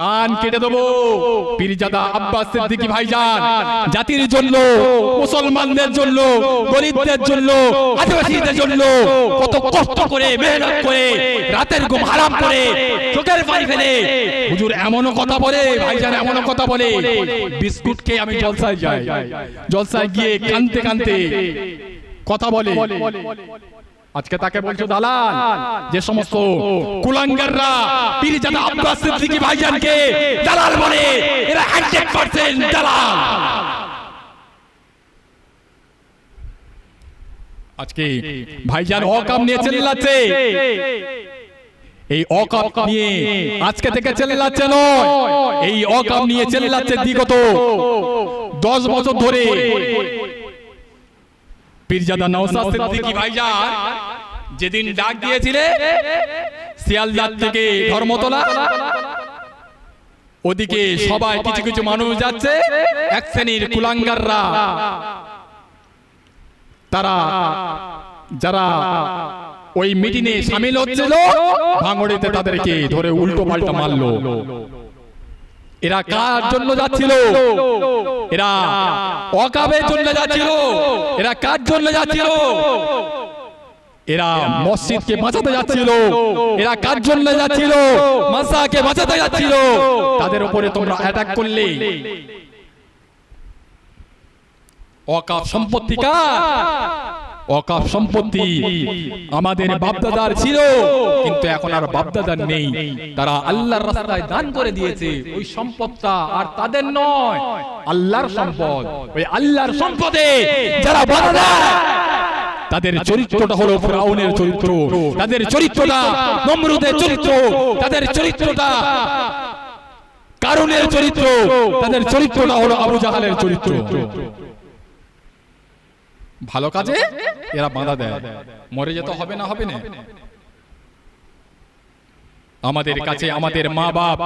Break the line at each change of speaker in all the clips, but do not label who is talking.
কান কেটে দেবো। পীরজাদা আব্বাস সিদ্দিকী ভাইজান জাতির জন্য মুসলমানদের জন্য গরিবদের জন্য আদিবাসীদের জন্য কত কষ্ট করে মেহনত করে রাতের ঘুম হারাম করে চোখের পানি ফেলে। হুজুর এমনও কথা বলে ভাইজান এমনও কথা বলে। বিস্কুট খেয়ে আমি জলসায় যাই। জলসায় গিয়ে কানতে কানতে কথা বলে। আজকে তাকে বলছো দালাল যে সমস্ত কুলাঙ্গাররা পীরজাদা আব্বাস সিদ্দিকী ভাইজানকে দালাল বলে এরা 100% দালাল। আজকে ভাইজান অকাম নিয়ে চেল্লাচ্ছে। এই অকাম নিয়ে আজকে থেকে চেল্লাচ্ছে নয়। এই অকাম নিয়ে চেল্লাচ্ছে বিগত দশ বছর ধরে পীরজাদা নওসাদ সিদ্দিকী ভাইজান যেদিন ডাক দিয়েছিলে শিয়ালদার থেকে ধর্মতলা ওদিকে সবাই কিছু কিছু মানুষ যাচ্ছে এক শ্রেণির কুলাঙ্গাররা। তারা যারা ওই মিটিংয়ে সামিল হচ্ছিল ভাঙড়িতে তাদেরকে ধরে উল্টো পাল্টা মারলো। এরা কার জন্য যাচ্ছিল? এরা অকাবের জন্য যাচ্ছিল। এরা কার জন্য যাচ্ছিল? এরা মসজিদকে বাঁচাতে যাচ্ছিল। এরা কার জন্য যাচ্ছিল? মাসাকে বাঁচাতে যাচ্ছিল। তাদের উপরে তোমরা অ্যাটাক করলে। অকাপ সম্পত্তি কার? অকাপ সম্পত্তি আমাদের বাপদাদার ছিল। কিন্তু এখন আর বাপদাদার নেই। তারা আল্লাহর রাস্তায় দান করে দিয়েছে। ওই সম্পদটা আর তাদের নয়। আল্লাহর সম্পদ। ওই আল্লাহর সম্পদে যারা বাধা তাদের চরিত্রটা হলো ফ্রাউনের চরিত্র। তাদের চরিত্রটা নমরুদের চরিত্র। তাদের চরিত্রটা কারণের চরিত্র। তাদের চরিত্রটা হলো আবু জাহালের চরিত্র। ভালো কাজে এরা বাধা দেয়। মরে যেতে হবে না হবে না। আমাদের কাছে আমাদের মা বাপ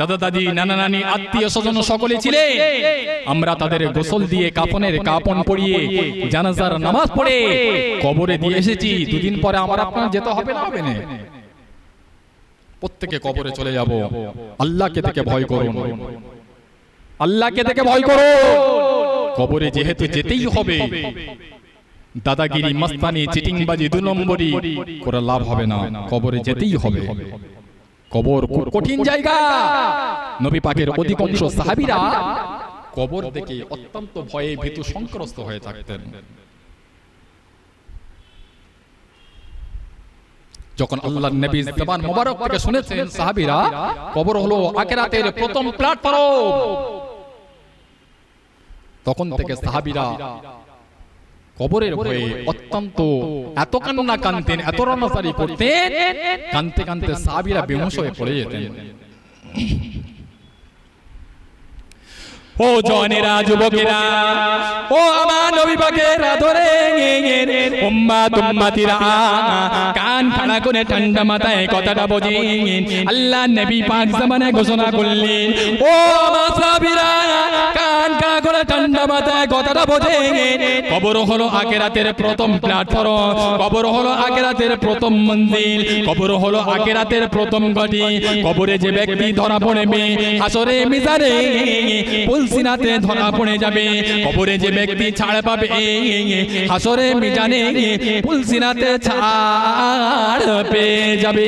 দাদা দাদি নানা নানি আত্মীয় স্বজন সকলে ছিলেন। আমরা তাদের গোসল দিয়ে কাপনের কাপন পরিয়ে জানাজার নামাজ পড়ে কবরে দিয়ে এসেছি। দুদিন পরে আমার আপনার যেতে হবে না হবে না প্রত্যেকে কবরে চলে যাব। আল্লাহকে থেকে ভয় করুন। আল্লাহকে থেকে ভয় করো কবরে যেহেতু যেতেই হবে। দাদাগিরি মাস্তানি চিটিংবাজি দু নম্বরই করে লাভ হবে না। কবরে যেতেই হবে। কবর কঠিন জায়গা। নবী পাকের অধিকাংশ সাহাবীরা কবর দেখে অত্যন্ত ভয়ে ভীতু সংক্রস্ত হয়ে থাকতেন। যখন আল্লাহ নবী জবান মোবারক থেকে শুনেছেন সাহাবীরা কবর হলো আখিরাতের প্রথম প্ল্যাটফর্ম। তখন থেকে সাহাবীরা কবরের ভয়ে অত্যন্ত এত কান্না কানতেন এত রণসারি করতেন কানতে কানতে সাবিরা বেমস হয়ে পড়ে যেতেন। ও জনেরা যুবকেরা ও আমার নবী পাকেরা ধরে উম্মা কান খাড়া করে ঠান্ডা মাথায় কথাটা বোঝে আল্লাহ নবী পাক ঘোষণা করলেন, ও আমার কান করে ঠান্ডা মাথায় কথাটা বোঝে কবর হলো আখেরাতের প্রথম প্ল্যাটফর্ম, কবর হলো আখেরাতের প্রথম মন্দির, কবর হলো আখেরাতের প্রথম গটি কবরে যে ব্যক্তি ধরা পড়বে, হাসরে মিজারে পুলসিনাতে ধরা পড়ে যাবে। কবরে যে ব্যক্তি ছাড় পাবে, হাসরে মিজানে পুলসিনাতে ছাড় পেয়ে যাবে।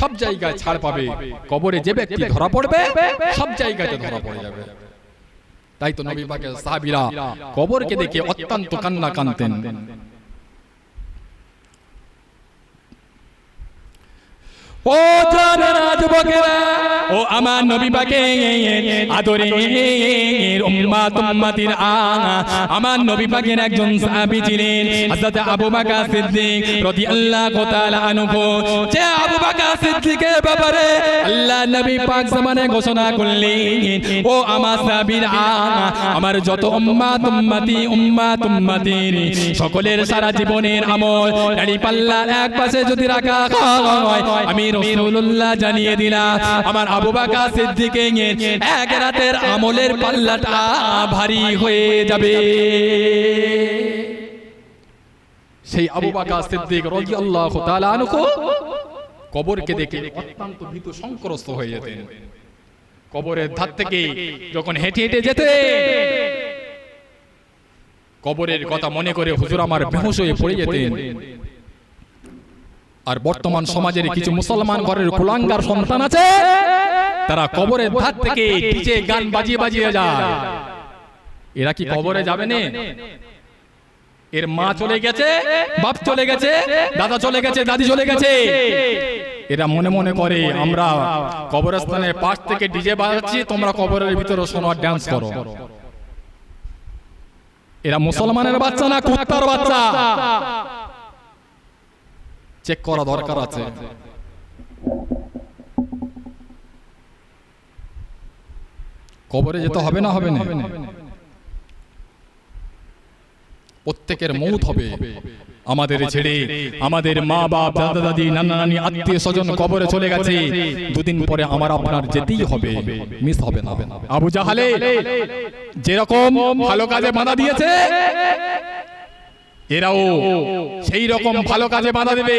সব জায়গায় ছাড় পাবে। কবরে ধরা পড়বে, সব ধরা পড়ে যাবে। তাই তো নবী পাকের সাহাবীরা কবরকে দেখে অত্যন্ত কান্না কানতেন ও জানেরা যুবকেরা ও আমার নবী পাকে। আদরে উম্মাত উম্মাতির আ আমার নবী পাকের একজন সাহাবী ছিলেন হযরত আবু বকর সিদ্দিক রাদিয়াল্লাহু তাআলা আনহু। যে আবু বকর সিদ্দিকের ব্যাপারে আল্লাহ নবী পাক জামানে ঘোষণা করলেন ও আমার সাহাবীরা আমার যত উম্মাত উম্মাতি উম্মাত উম্মাতির সকলের সারা জীবনের আমল দাড়ি পাল্লার এক পাশে যদি রাখা হয় আমি রাসূলুল্লাহ জানিয়ে দিলাম আমার আবু এক রাতের আমলের পাল্লাটা ভারী হয়ে যাবে। সেই আবু সিদ্দিক কবরকে দেখে অত্যন্ত ভীত হয়ে যেতেন। কবরের ধার থেকে যখন হেঁটে হেঁটে যেতে, কবরের কথা মনে করে হুজুর আমার বেহুশ হয়ে পড়ে যেতেন। আর বর্তমান সমাজের কিছু মুসলমান ঘরের কুলাঙ্গার সন্তান আছে তারা কবরের ধার থেকে ডিজে গান বাজিয়ে বাজিয়ে যায়। এরা কি কবরে যাবে না? এর মা চলে গেছে বাপ চলে গেছে দাদা চলে গেছে দাদি চলে গেছে। এরা মনে মনে করে আমরা কবরস্থানের পাশ থেকে ডিজে বাজাচ্ছি তোমরা কবরের ভিতরে শোনো আর ডান্স করো। এরা মুসলমানের বাচ্চা না কুত্তার বাচ্চা? চেক করা দরকার আছে। কবরে যেতে হবে না হবে না প্রত্যেকের মৌত হবে। আমাদের ছেড়ে আমাদের মা বাপ দাদা দাদি নানা নানি আত্মীয় স্বজন কবরে চলে গেছে। দুদিন পরে আমার আপনার যেতেই হবে। মিস হবে না। আবু জাহালে। যেরকম ভালো কাজে বাধা দিয়েছে এরাও সেই রকম ভালো কাজে বাধা দেবে।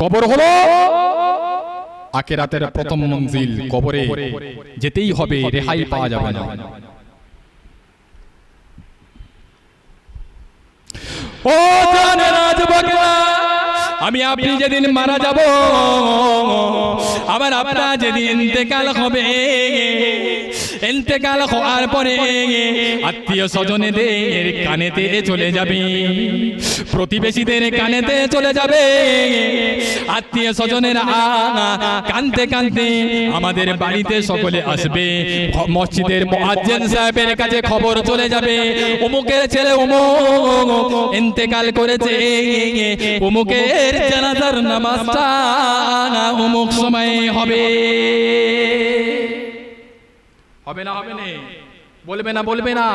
কবর হলো আকেরাতের প্রথম মঞ্জিল কবরে যেতেই হবে রেহাই পাওয়া যাবে না। ও আমি আপনি যেদিন মারা যাব আবার আপনার যেদিন ইন্তেকাল হবে ইন্তেকাল হওয়ার পরে আত্মীয় স্বজনেদের কানেতে চলে যাবে। প্রতিবেশীদের কানেতে চলে যাবে। আত্মীয় স্বজনেরা কানতে কানতে আমাদের বাড়িতে সকলে আসবে। মসজিদের মুয়াজ্জিন সাহেবের কাছে খবর চলে যাবে। অমুকের ছেলে অমুক ইন্তেকাল করেছে। অমুকের জানাজার নামাজটা অমুক সময়ে হবে। হবে না হবে না। বলবে না বলবে না।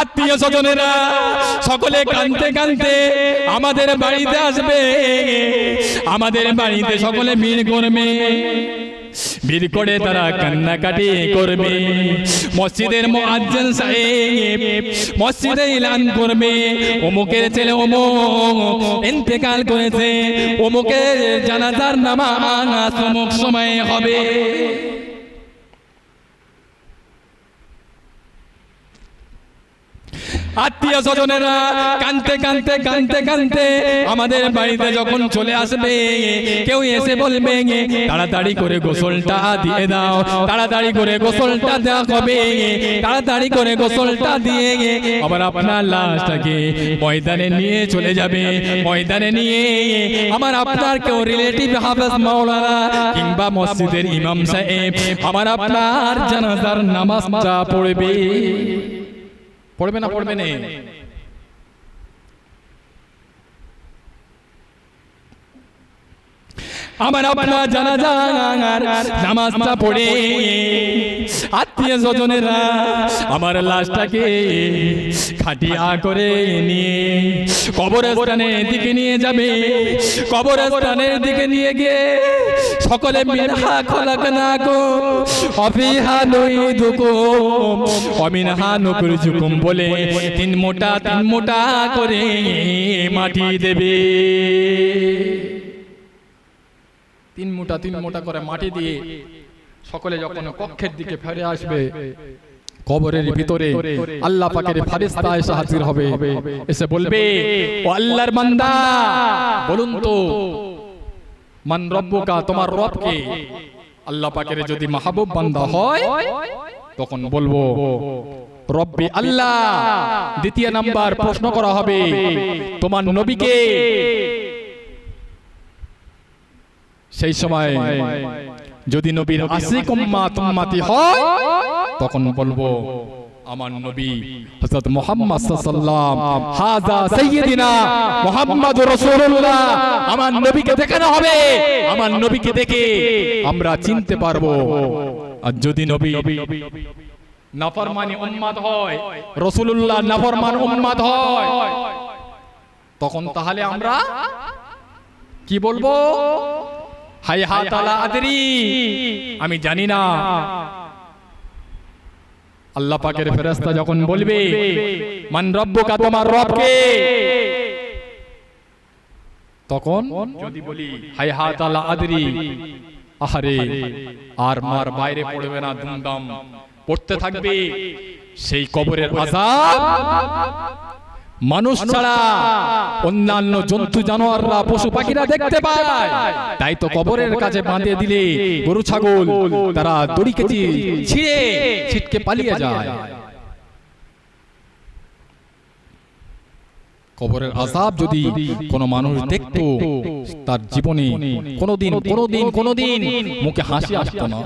আত্মীয় স্বজনেরা, সকলে কানতে কানতে আমাদের বাড়িতে আসবে। আমাদের বাড়িতে সকলে ভিড় করবে। ভিড় করে তারা কান্নাকাটি করবে। মসজিদের মুয়াজ্জিন সাহেব মসজিদে ইলান করবে। অমুকের ছেলে অমুক ইন্তেকাল করেছে। অমুকের জানাজার নামাজ অমুক সময়ে হবে। আত্মীয় স্বজনেরা কানতে কানতে কানতে কানতে আমাদের বাড়িতে যখন চলে আসবে, কেউ এসে বলবে, তাড়াতাড়ি করে গোসলটা দিয়ে দাও, তাড়াতাড়ি করে গোসলটা দেওয়া হবে, তাড়াতাড়ি করে গোসলটা দিয়ে, আবার আপনার লাশটাকে ময়দানে নিয়ে চলে যাবে, ময়দানে নিয়ে আমার আপনার কেউ রিলেটিভ হাফেজ মাওলানা কিংবা মসজিদের ইমাম সাহেব, আমার আপনার জানাজার নামাজটা পড়বে। পড়বে না পড়বে না। আমার আপনার জানাজা নামাজটা পড়ে আত্মীয় স্বজনেরা আমার লাশটাকে খাটিয়া করে নিয়ে কবরস্থানের দিকে নিয়ে যাবে। কবরস্থানের দিকে নিয়ে গিয়ে সকলে মিনহা খলাক না গো অফিহা নই দুকো। অমিনহা নকুর জুকুম বলে তিন মোটা তিন মোটা করে মাটি দেবে। তিন মোটা তিন মোটা করে মাটি দিয়ে সকলে যখন কক্ষের দিকে ফিরে আসবে কবরের ভিতরে আল্লাহ পাকের ফারিস্তা এসে হাজির হবে। এসে বলবে ও আল্লাহর বান্দা বলুন তো মান রব্বুকা তোমার রব কে আল্লাহ পাকের যদি মাহবুব বান্দা হয় তখন বলব রব্বি আল্লাহ দ্বিতীয় নাম্বার প্রশ্ন করা হবে তোমার নবীকে সেই সময় যদি নবীর আশিক উম্মাত উম্মাতি হয়, তখন বলব, আমার নবী হযরত মুহাম্মদ সাল্লাল্লাহু মুহাম্মাদুর রাসূলুল্লাহ। আমার নবীকে দেখানো হবে, আমার নবীকে দেখে আমরা চিনতে পারব। আর যদি নবী নাফরমানি উম্মাত হয়, রাসূলুল্লাহ নাফরমান উম্মাত হয়, তখন তাহলে আমরা কি বলব? হাই আদরি। আমি জানি না। আল্লাহ পাকের ফেরেশতা যখন বলবে মান রব্বুকা তোমার রবকে? তখন যদি বলি হাই হা তালা আদরি। আহারে আর মার বাইরে পড়বে না দুমদাম। পড়তে থাকবে সেই কবরের আজাব মানুষ ছাড়া অন্যান্য জন্তু জানোয়াররা পশু পাখিরা দেখতে পায়। তাই তো কবরের কাছে বাঁধে দিলে গরু ছাগল তারা দড়ি কেচি ছিঁড়ে ছিটকে পালিয়ে যায়। কবরের আজাব যদি কোনো মানুষ দেখতো তার জীবনে কোনোদিন কোনোদিন কোনোদিন মুখে হাসি আসতো না।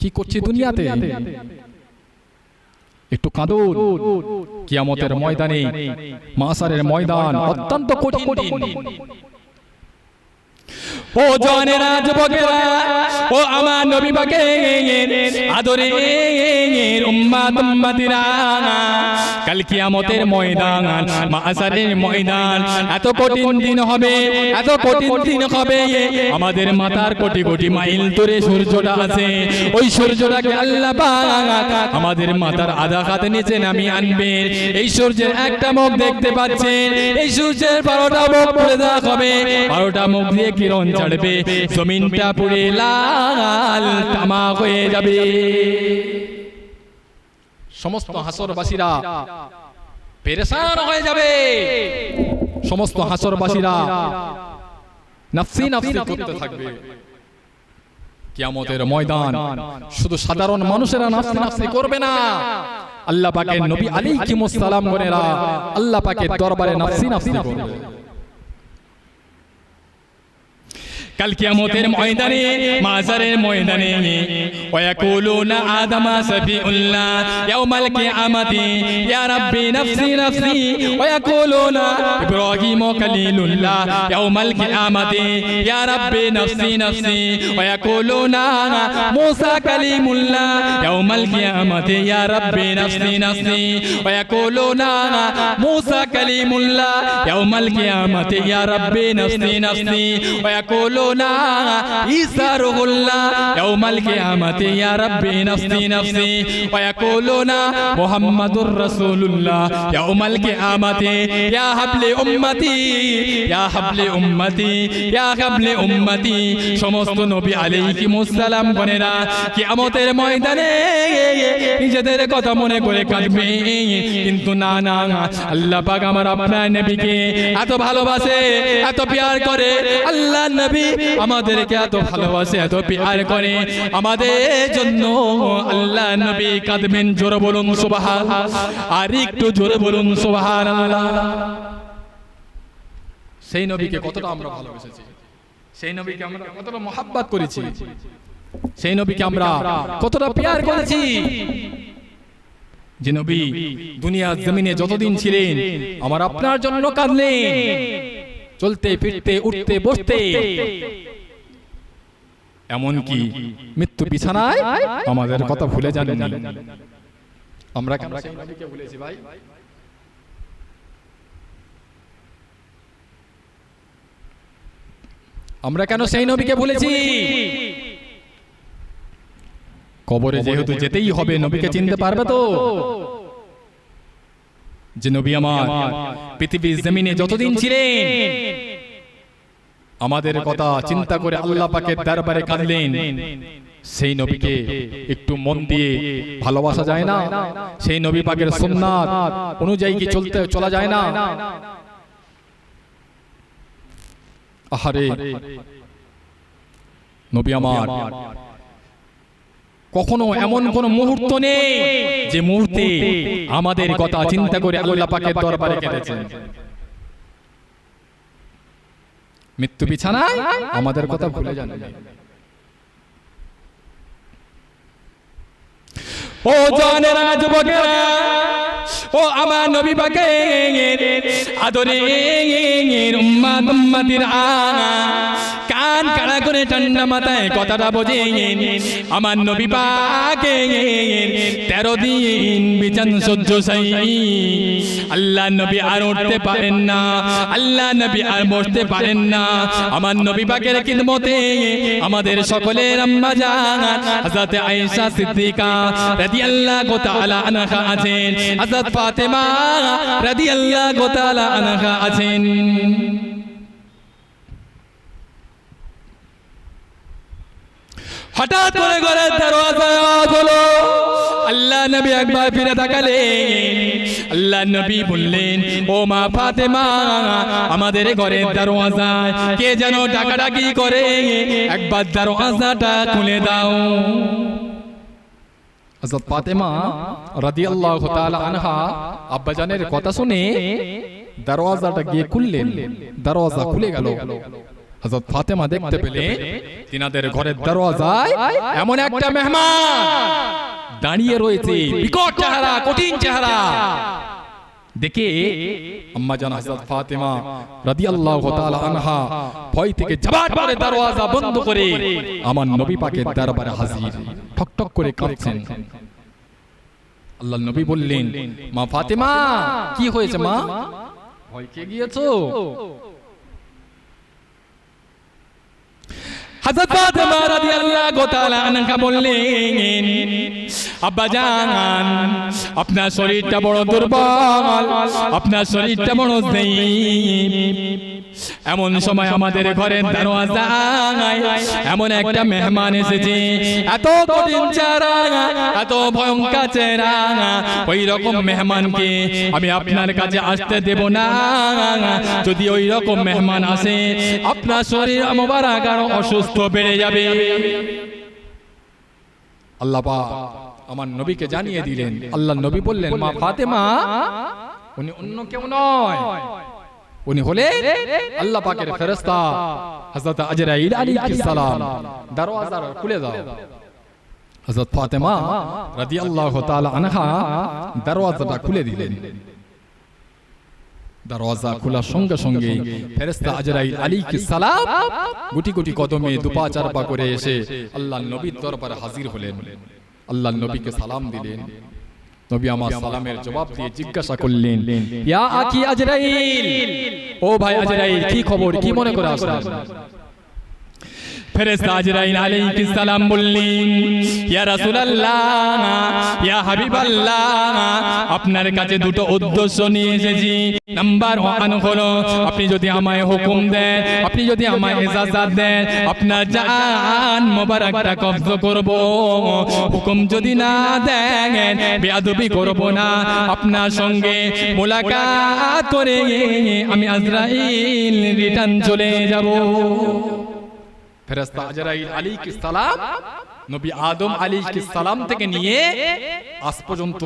কি করছি দুনিয়াতে? একটু কাঁদুন। কিয়ামতের ময়দানে মাসারের ময়দান অত্যন্ত কঠিন ও জনেরা ও আমার নবী পাকে আদরে উম্মাত উম্মাতিরা কাল কিয়ামতের ময়দান মাসারের ময়দান, এত কঠিন দিন হবে, এত কঠিন দিন হবে। আমাদের মাথার কোটি কোটি মাইল দূরে সূর্যটা আছে, ওই সূর্যটাকে আল্লাহ আমাদের মাথার আধা হাতে নিচে নামিয়ে আনবে এই সূর্যের একটা মুখ দেখতে পাচ্ছেন, এই সূর্যের বারোটা মুখ দেওয়া হবে। বারোটা মুখ দিয়ে কিরণ চড়বে জমিনটা পুড়ে লাল তামা হয়ে যাবে। সমস্ত হাসরবাসীরা পেরেশান হয়ে যাবে। সমস্ত হাসরবাসীরা নাফসি নাফসি করতে থাকবে। কিয়ামতের ময়দান শুধু সাধারণ মানুষেরা নাফসি নাফসি করবে না। আল্লাহ পাকের নবী আলাইহিস সালাম গনেরা আল্লাহ পাকের দরবারে নাফসি নাফসি করবে। কাল কিয়ামতের ময়দানে মাজারের ময়দানে ওয়াকুলুনা আদামা সাফিউল্লাহ ইয়াউমাল কিয়ামাতি ইয়া রাব্বি নাফসি নাফসি ওয়াকুলুনা ইব্রাহিম খলিলুল্লাহ ইয়াউমাল কিয়ামাতি ইয়া রাব্বি নাফসি নাফসি ওয়াকুলুনা মুসা কালিমুল্লাহ ইয়াউমাল কিয়ামাতি ইয়া রাব্বি নাফসি নাফসি ওয়াকুলুনা মুসা কালিমুল্লাহ ইয়াউমাল কিয়ামাতি ইয়া রাব্বি নাফসি নাফসি ওয়াকুলুনা সমস্ত নবী আলাইহিমুস সালাম গণেরা কিয়ামতের ময়দানে নিজেদের কথা মনে করে কাঁদবে। কিন্তু না না, আল্লাহ পাক আমার আপনার নবীকে এত ভালোবাসে, এত প্যার করে। আল্লাহ নবী আমাদেরকে এত ভালোবাসে এত প্যার করে। আমাদের জন্য আল্লাহ নবী কাঁদবেন জোরে বলুন সুবহান আর একটু জোরে বলুন সুবহান সেই নবীকে কতটা আমরা ভালোবেসেছি? সেই নবীকে আমরা কতটা মহাব্বত করেছি? সেই নবীকে আমরা কতটা প্যার করেছি? যে নবী দুনিয়ার জমিনে যতদিন ছিলেন আমার আপনার জন্য কাঁদলেন। চলতে ফিরতে উঠতে বসতে। এমনকি মৃত্যু বিছানায় আমাদের কথা ভুলে যাননি। আমরা কেন ভুলেছি ভাই? আমরা কেন সেই নবীকে ভুলেছি? কবরে যেহেতু যেতেই হবে নবীকে চিনতে পারবে তো? যে নবী আমার। পৃথিবীর জমিনে যতদিন ছিলেন আমাদের কথা চিন্তা করে আল্লাহ পাকের দরবারে কাঁদলেন। সেই নবীকে একটু মন দিয়ে ভালোবাসা যায় না? সেই নবী পাকের সুন্নাত অনুযায়ী কি চলতে চলা যায় না? আহারে নবী আমার। কখনো এমন কোন মুহূর্ত নেই যে মুহূর্তে আমাদের কথা চিন্তা করে আল্লাহ পাকের দরবারে কেঁদেছেন। মৃত্যু বিছানায় আমাদের কথা ভুলে যান। ও জানেরা যুবকেরা ও আমার নবী পাকে আদরে কার কান কাড়া করে ঠান্ডা মাথায় কথাটা বোঝে আমার নবী পাকে তেরো দিন বিছান সহ্য সাই। আল্লাহ নবী আর উঠতে পারেন না। আল্লাহ নবী আর বসতে পারেন না। আমার নবী পাকের খিদমতে আমাদের সকলের আম্মা জান, হযরত আয়েশা সিদ্দিকা রাদিয়াল্লাহু তাআলা আনহা আছেন। হযরত ফাতেমা রাদিয়াল্লাহু তাআলা আনহা আছেন। হঠাৎ করে ঘরের দরওয়াজা হলো। আল্লাহ নবী একবার ফিরে তাকালেন। আল্লাহ নবী বললেন, ও মা ফাতেমা, আমাদের ঘরের দরওয়াজায় কে যেন ডাকাডাকি করে? একবার দরওয়াজাটা খুলে দাও। হযরত ফাতেমা রাদিয়াল্লাহু তাআলা আনহা আব্বাজানের কথা শুনে দরওয়াজাটা গিয়ে খুললেন। দরওয়াজা খুলে গেল। হযরত ফাতেমা দেখতে পেলে তিনাদের ঘরের দরওয়াজায় এমন একটা মেহমান দাঁড়িয়ে রয়েছে। বিকট চেহারা কঠিন চেহারা। দেখে আম্মা জান হযরত ফাতেমা রাদিয়াল্লাহু তাআলা আনহা ভয় থেকে জবাট করে দরওয়াজা বন্ধ করে আমার নবী পাকের দরবারে হাজির। ঠক ঠক করে কাঁপছেন আল্লাহ নবী বললেন মা ফাতেমা কি হয়েছে মা? ভয় কে গিয়েছো? হযরত ফাতেমা রাদিয়াল্লাহু তাআলা আনহা বললেন আব্বা জান আপনার শরীরটা বড় দুর্বল আপনার শরীরটা বড় দেই এমন সময় আমাদের ঘরের দরওয়াজায় এমন একটা মেহমান এসেছে। এত কঠিন চেহারা এত ভয়ঙ্কর চেহারা। ওই রকম মেহমানকে আমি আপনার কাছে আসতে দেব না। যদি ওই রকম মেহমান আসে আপনার শরীর আমার আরও অসুস্থ বেড়ে যাবে। আল্লাহ আমার নবীকে জানিয়ে দিলেন। আল্লাহ নবী বললেন মা ফাতেমা উনি অন্য কেউ নয়। উনি হলে আল্লাহ পাকের ফেরেশতা হযরত আজরাইল আলাইহিস সালাম। দরওয়াজা খুলে দাও। হযরত ফাতেমা রাদিয়াল্লাহু তাআলা আনহা দরওয়াজাটা খুলে দিলেন। দরওয়াজা খোলার সঙ্গে সঙ্গে ফেরেশতা আজরাইল আলাইহিস সালাম গুটি গুটি কদমে দুপা চার পা করে এসে আল্লাহর নবীর দরবারে হাজির হলেন। আল্লাহর নবীকে সালাম দিলেন। নবী আমার সালামের জবাব দিয়ে জিজ্ঞাসা করলেন ইয়া আকি আজরাইল? ও ভাই আজরাইল কি খবর? কি মনে করে আসলেন ফেরেশতা আজরাইল আলাইহিস সালাম ইয়া রাসূলুল্লাহ, ইয়া হাবিবাল্লাহ, আপনার কাছে দুটো উদ্দেশ্য নিয়ে এসেছি। নাম্বার ওয়ান হলো, আপনি যদি আমায় হুকুম দেন, আপনি যদি আমায় ইজাজত দেন, আপনার জান মোবারকটা কবজ করব। হুকুম যদি না দেন, বেয়াদবি করব না। আপনার সঙ্গে মোলাকাত করে আমি আজরাইল রিটার্ন চলে যাব। ফেরেশতা আজরাইল আলাইহিস সালাম নবী আদম আলাইহিস সালাম থেকে নিয়ে আজ পর্যন্ত।